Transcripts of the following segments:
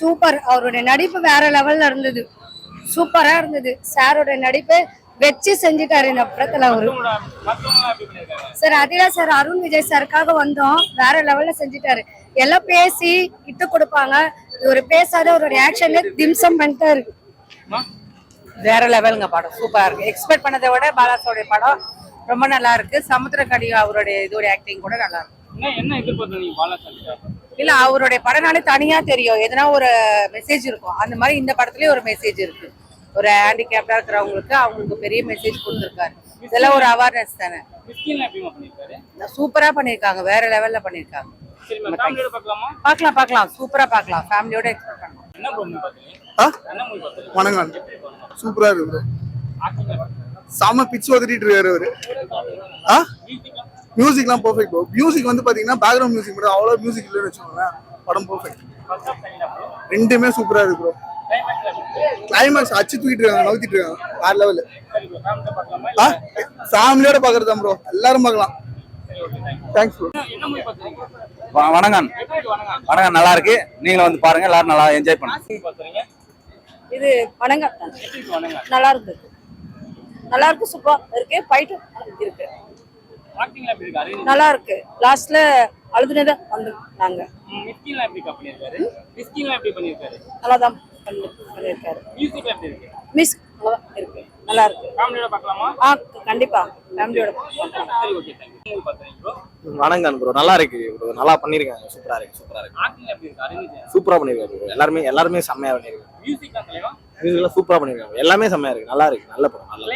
Super. அவருடைய நடிப்பு வேற லெவல்ல இருந்தது. சூப்பரா இருந்தது. சாரோட நடிப்பு வச்சு செஞ்சுட்டாரு இந்த படத்துல அவரு. சார் அதே சார் அருண் விஜய் சாருக்காக வந்தோம். வேற லெவல்ல செஞ்சுட்டாரு. எல்லாம் பேசி இட்டு கொடுப்பாங்க. இவர் பேசாத ஒரு ரியாக்ஷன் திம்சம் பண்ணிட்டாரு. அம்மா, வேற லெவலுங்க படம். சூப்பரா இருக்கு. எக்ஸ்பெக்ட் பண்ணதை விட பாலாசோடைய படம் ரொம்ப நல்லா இருக்கு. சமுத்திரக்கடி அவருடைய இதோட ஆக்டிங் கூட நல்லா இருக்கு. என்ன என்ன எதிர்பார்த்து நீங்க பாலாசாமி இல்ல அவருடைய படம்னாலே தனியா தெரியும். எதனா ஒரு மெசேஜ் இருக்கும். அந்த மாதிரி இந்த படத்துலயும் ஒரு மெசேஜ் இருக்கு. ஒரு ஹேண்டிகேப்டா இருக்கிறவங்களுக்கு அவங்களுக்கு பெரிய மெசேஜ் கொடுத்துருக்காரு. இதெல்லாம் ஒரு அவேர்னஸ் தானே. சூப்பரா பண்ணிருக்காங்க வேற லெவல்ல பண்ணிருக்காங்க பார்க்கலாம்? பார்க்கலாம் சூப்பரா பார்க்கலாம். ஃபேமிலியோட எக்ஸ்பெக்ட் பார்த்தீங்க வணக்கம் சூப்பரா இருக்கு செம பிச்சு ஒதறிட்டு இருக்காரு அவரு. ஆ? மியூசிக்லாம் பெர்ஃபெக்ட் ப்ரோ மியூசிக் வந்து பாத்தீங்கன்னா பேக்ரவுண்ட் மியூசிக் மட்டும் அவ்வளோ மியூசிக் இல்லைன்னு வச்சுக்கோங்களேன். படம் பெர்ஃபெக்ட் ரெண்டுமே சூப்பரா இருக்கு ப்ரோ கிளைமேக்ஸ் கிளைமேக்ஸ் அச்சு தூக்கிட்டு இருக்காங்க நவுத்திட்டு இருக்காங்க. வேற லெவல் ஆ? ஃபேமிலியோட பாக்குறது தான் ப்ரோ எல்லாரும் பார்க்கலாம் தேங்க்ஸ் ப்ரோ வணக்கம் வணக்கம். வணக்கம் நல்லா இருக்கு. நீங்களும் வந்து பாருங்க எல்லாரும் நல்லா என்ஜாய் பண்ணுங்க. இது வணக்கம். நல்லா இருந்தது நல்லா இருக்கு சூப்பர் இருக்கு. ஃபைட்டு இருக்கு. நல்லா இருக்கு. லாஸ்ட்ல அழுதுனதான் வந்து நாங்க நல்லா தான் பண்ணியிருக்காரு? மியூசிக்ல எப்படி இருக்கு? மிஸ் நல்லா இருக்கு. நல்லா இருக்கு. கண்டிப்பா. ஃபேமிலியோட ப்ரோ வணக்கம் ப்ரோ நல்லா இருக்கு ப்ரோ நல்லா பண்ணிருக்காங்க. சூப்பரா இருக்கு சூப்பரா இருக்கு. ஆக்டிங் எப்படி இருக்கு? அரவிந்த் சூப்பரா பண்ணிருக்காரு bro. எல்லாருமே எல்லாருமே செம்மையா பண்ணிருக்காங்க. மியூசிக் தான் சூப்பரா பண்ணிருக்காங்க. எல்லாமே செம்மையா இருக்கு. நல்லா இருக்கு. நல்ல படம் நல்ல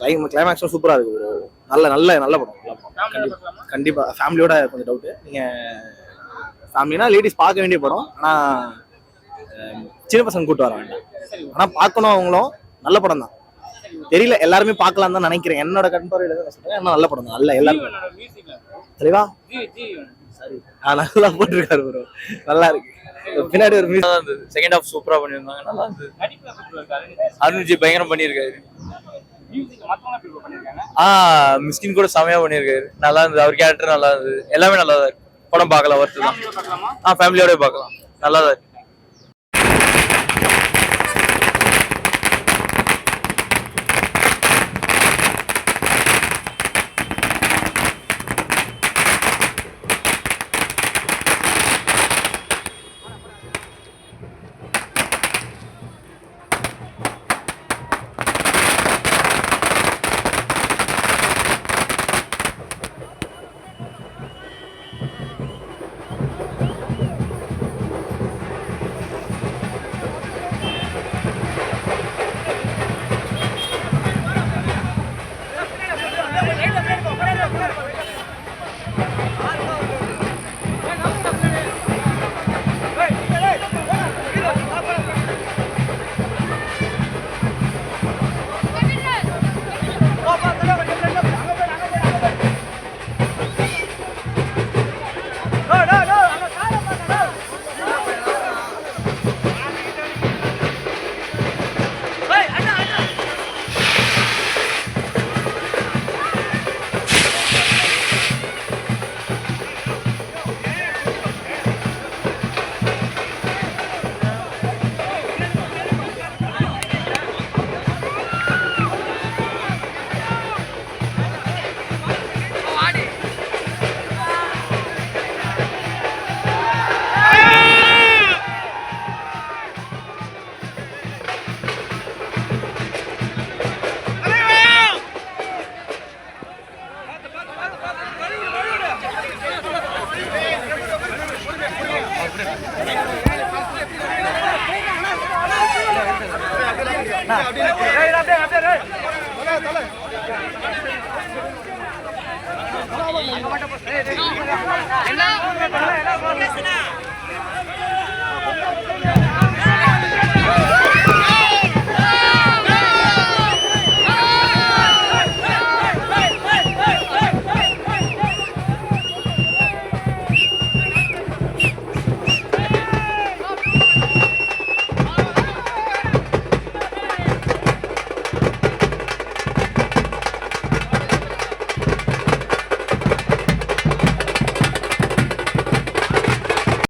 கிளைமேக்ஸ் கிளைமேக்ஸும் சூப்பரா இருக்கு ப்ரோ நல்ல நல்ல நல்ல படம். படம் ஃபேமிலியோட பார்க்கலாமா கண்டிப்பா. ஃபேமிலியோட கொஞ்சம் டவுட் நீங்க ஃபேமிலினா லேடிஸ் பார்க்க வேண்டிய படம். ஆனா அஹ், சின்ன பசங்க கூட்டு வர வேண்டாம். ஆனா பார்க்கணும் அவங்களும். நல்ல படம் தான். தெரியல எல்லாருமே பார்க்கலாம் தான் நினைக்கிறேன். என்னோட கண் பார்வையில தான் சொல்றேன். நல்ல படம் தான். நல்ல எல்லாரும் தெளிவா ஜி ஜி சரி. ஆ நல்லா போட்டிருக்காரு ப்ரோ நல்லா இருக்கு. பின்னாடி ஒரு மியூசிக் இருந்தது. செகண்ட் ஹாஃப் சூப்பரா பண்ணியிருந்தாங்க. நல்லா இருந்தது. அருண்ஜி பயங்கரம் பண்ணியிருக்காரு மியூசிக் மத்தவங்க எப்படி bro பண்ணிருக்காங்க ஆ மிஸ்கின் கூட செமையா பண்ணியிருக்காரு நல்லா இருந்தது. அவர் கேரக்டர் நல்லா இருந்தது. எல்லாமே நல்லா தான் இருக்கு. படம் பார்க்கலாம் ஒர்த்து தான் ஆ ஃபேமிலியோட பார்க்கலாம். நல்லா தான் இருக்கு. என்ன